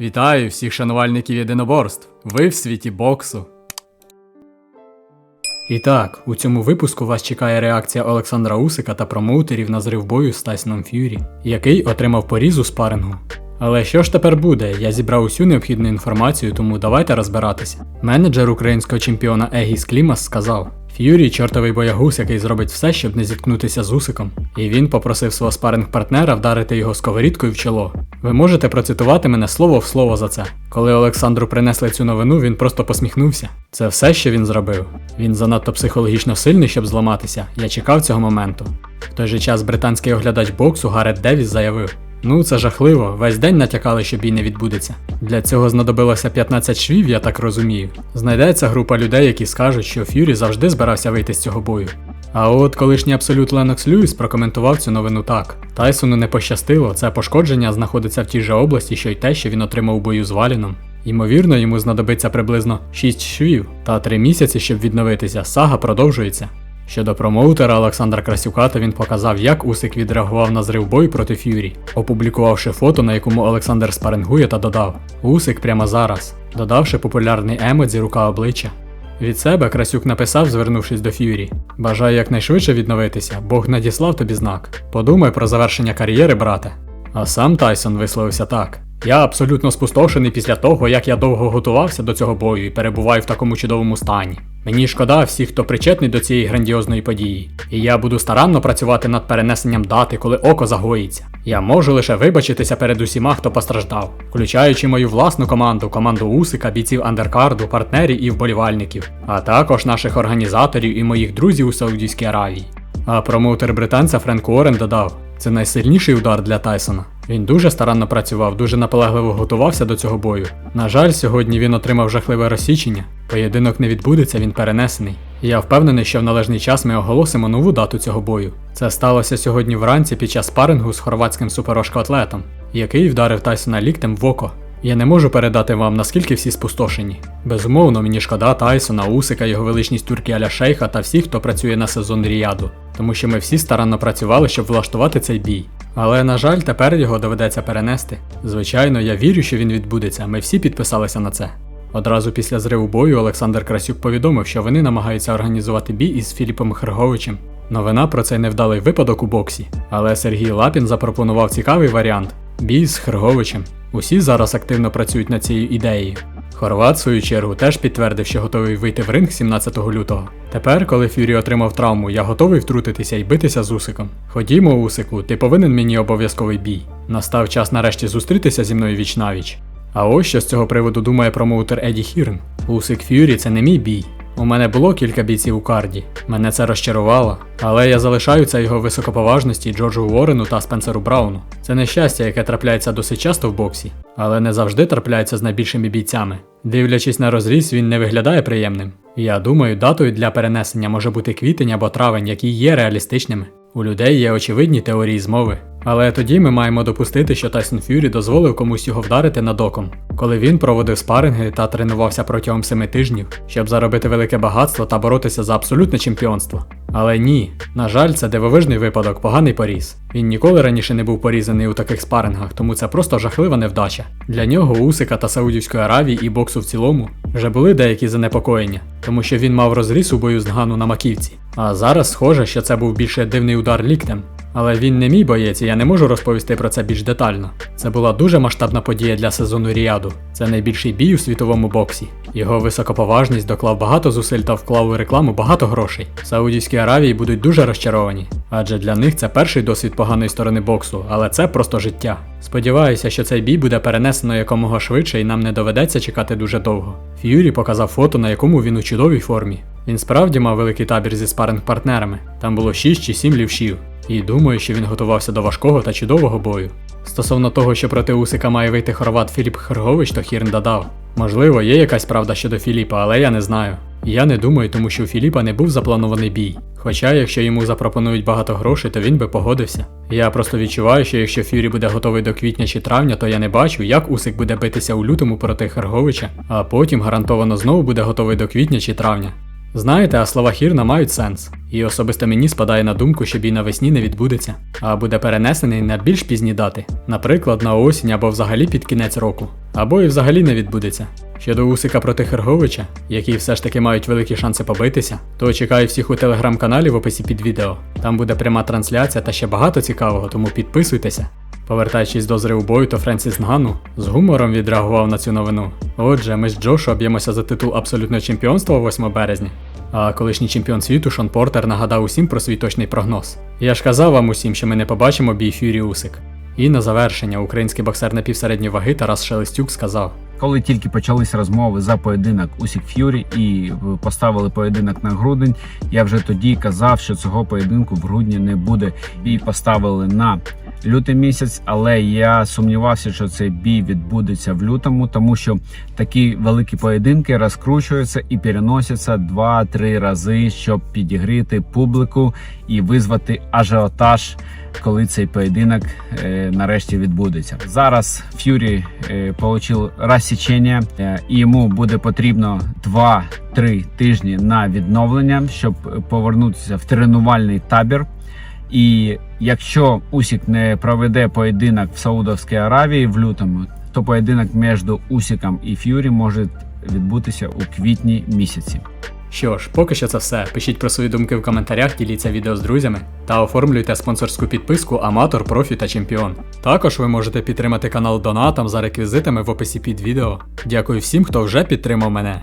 Вітаю всіх шанувальників єдиноборств. Ви в світі боксу. І так, у цьому випуску вас чекає реакція Олександра Усика та промоутерів на зрив бою з Тайсоном Ф'юрі, який отримав порізу спарингу. Але що ж тепер буде? Я зібрав усю необхідну інформацію, тому давайте розбиратися. Менеджер українського чемпіона Егіс Клімас сказав: Ф'юрі чортовий боягуз, який зробить все, щоб не зіткнутися з Усиком. І він попросив свого спаринг-партнера вдарити його сковорідкою в чоло. Ви можете процитувати мене слово в слово за це. Коли Олександру принесли цю новину, він просто посміхнувся. Це все, що він зробив. Він занадто психологічно сильний, щоб зламатися. Я чекав цього моменту. В той же час британський оглядач боксу Гарет Девіс заявив: Ну, це жахливо, весь день натякали, що бій не відбудеться. Для цього знадобилося 15 швів, я так розумію. Знайдеться група людей, які скажуть, що Ф'юрі завжди збирався вийти з цього бою. А от колишній абсолют Ленокс Льюіс прокоментував цю новину так: Тайсону не пощастило, це пошкодження знаходиться в тій же області, що й те, що він отримав у бою з Валіном. Ймовірно, йому знадобиться приблизно 6 швів та 3 місяці, щоб відновитися. Сага продовжується. Щодо промоутера Олександра Красюка, то він показав, як Усик відреагував на зрив бою проти Ф'юрі, опублікувавши фото, на якому Олександр спарингує та додав Усик прямо зараз, додавши популярний емодзі рука обличчя. Від себе Красюк написав, звернувшись до Ф'юрі: Бажаю якнайшвидше відновитися, Бог надіслав тобі знак. Подумай про завершення кар'єри, брате. А сам Тайсон висловився так. Я абсолютно спустошений після того, як я довго готувався до цього бою і перебуваю в такому чудовому стані. Мені шкода всіх, хто причетний до цієї грандіозної події, і я буду старанно працювати над перенесенням дати, коли око загоїться. Я можу лише вибачитися перед усіма, хто постраждав, включаючи мою власну команду, команду Усика, бійців андеркарду, партнерів і вболівальників, а також наших організаторів і моїх друзів у Саудівській Аравії. А промоутер британця Френк Уоррен додав: це найсильніший удар для Тайсона. Він дуже старанно працював, дуже наполегливо готувався до цього бою. На жаль, сьогодні він отримав жахливе розсічення. Поєдинок не відбудеться, він перенесений. І Я впевнений, що в належний час ми оголосимо нову дату цього бою. Це сталося сьогодні вранці під час спарингу з хорватським суперважкоатлетом, який вдарив Тайсона ліктем в око. Я не можу передати вам, наскільки всі спустошені. Безумовно, мені шкода Тайсона, Усика, його величність Туркі Аля Шейха та всіх, хто працює на сезон Ріяду, тому що ми всі старанно працювали, щоб влаштувати цей бій. Але, на жаль, тепер його доведеться перенести. Звичайно, я вірю, що він відбудеться, ми всі підписалися на це. Одразу після зриву бою Олександр Красюк повідомив, що вони намагаються організувати бій із Філіпом Херговичем. Новина про цей невдалий випадок у боксі, але Сергій Лапін запропонував цікавий варіант бій з Херговичем. Усі зараз активно працюють над цією ідеєю. Хорват, в свою чергу, теж підтвердив, що готовий вийти в ринг 17 лютого. Тепер, коли Фюрі отримав травму, я готовий втрутитися і битися з Усиком. Ходімо, Усику, ти повинен мені обов'язковий бій. Настав час нарешті зустрітися зі мною віч навіч. А ось що з цього приводу думає промоутер Еді Хірн. Усик Ф'юрі це не мій бій. У мене було кілька бійців у карді, мене це розчарувало, але я залишаю це його високоповажності Джорджу Уоррену та Спенсеру Брауну. Це нещастя, яке трапляється досить часто в боксі, але не завжди трапляється з найбільшими бійцями. Дивлячись на розріз, він не виглядає приємним. Я думаю, датою для перенесення може бути квітень або травень, які є реалістичними. У людей є очевидні теорії змови. Але тоді ми маємо допустити, що Тайсон Ф'юрі дозволив комусь його вдарити над оком, коли він проводив спаринги та тренувався протягом семи тижнів, щоб заробити велике багатство та боротися за абсолютне чемпіонство. Але ні, на жаль, це дивовижний випадок, поганий поріз. Він ніколи раніше не був порізаний у таких спарингах, тому це просто жахлива невдача. Для нього Усика та Саудівської Аравії і боксу в цілому вже були деякі занепокоєння, тому що він мав розріз у бою з Нгану на маківці. А зараз схоже, що це був більше дивний удар ліктем. Але він не мій боєць, і я не можу розповісти про це більш детально. Це була дуже масштабна подія для сезону Ріаду. Це найбільший бій у світовому боксі. Його високоповажність доклав багато зусиль та вклав у рекламу багато грошей. В Саудівській Аравії будуть дуже розчаровані, адже для них це перший досвід поганої сторони боксу, але це просто життя. Сподіваюся, що цей бій буде перенесено якомога швидше і нам не доведеться чекати дуже довго. Ф'юрі показав фото, на якому він у чудовій формі. Він справді мав великий табір зі спаринг-партнерами. Там було 6 чи 7 лівшів. І думаю, що він готувався до важкого та чудового бою. Стосовно того, що проти Усика має вийти хорват Філіп Хергович, то Хірн додав. Можливо, є якась правда щодо Філіпа, але я не знаю. Я не думаю, тому що у Філіпа не був запланований бій. Хоча, якщо йому запропонують багато грошей, то він би погодився. Я просто відчуваю, що якщо Фюрі буде готовий до квітня чи травня, то я не бачу, як Усик буде битися у лютому проти Херговича, а потім гарантовано знову буде готовий до квітня чи травня. Знаєте, а слова Хірна мають сенс. І особисто мені спадає на думку, що бій навесні не відбудеться, а буде перенесений на більш пізні дати, наприклад, на осінь або взагалі під кінець року, або і взагалі не відбудеться. Щодо Усика проти Херговича, які все ж таки мають великі шанси побитися, то чекаю всіх у телеграм-каналі в описі під відео. Там буде пряма трансляція та ще багато цікавого, тому підписуйтеся. Повертаючись до зриву бою, то Френсіс Нгану з гумором відреагував на цю новину. Отже, ми з Джошуа б'ємося за титул абсолютного чемпіонства 8 березня. А колишній чемпіон світу Шон Портер нагадав усім про свій точний прогноз. Я ж казав вам усім, що ми не побачимо бій Фюрі Усик. І на завершення український боксер напівсередньої ваги Тарас Шелестюк сказав: Коли тільки почались розмови за поєдинок Усік Ф'юрі і поставили поєдинок на грудень, я вже тоді казав, що цього поєдинку в грудні не буде. Бій поставили на лютий місяць, але я сумнівався, що цей бій відбудеться в лютому, тому що такі великі поєдинки розкручуються і переносяться 2-3 рази, щоб підігріти публіку і визвати ажіотаж коли цей поєдинок е, нарешті відбудеться. Зараз Ф'юрі е, отримав розсічення, е, і йому буде потрібно 2-3 тижні на відновлення, щоб повернутися в тренувальний табір. І якщо Усік не проведе поєдинок в Саудовській Аравії в лютому, то поєдинок між Усіком і Ф'юрі може відбутися у квітні місяці. Що ж, поки що це все. Пишіть про свої думки в коментарях, діліться відео з друзями та оформлюйте спонсорську підписку Аматор, Профі та Чемпіон. Також ви можете підтримати канал Донатом за реквізитами в описі під відео. Дякую всім, хто вже підтримав мене.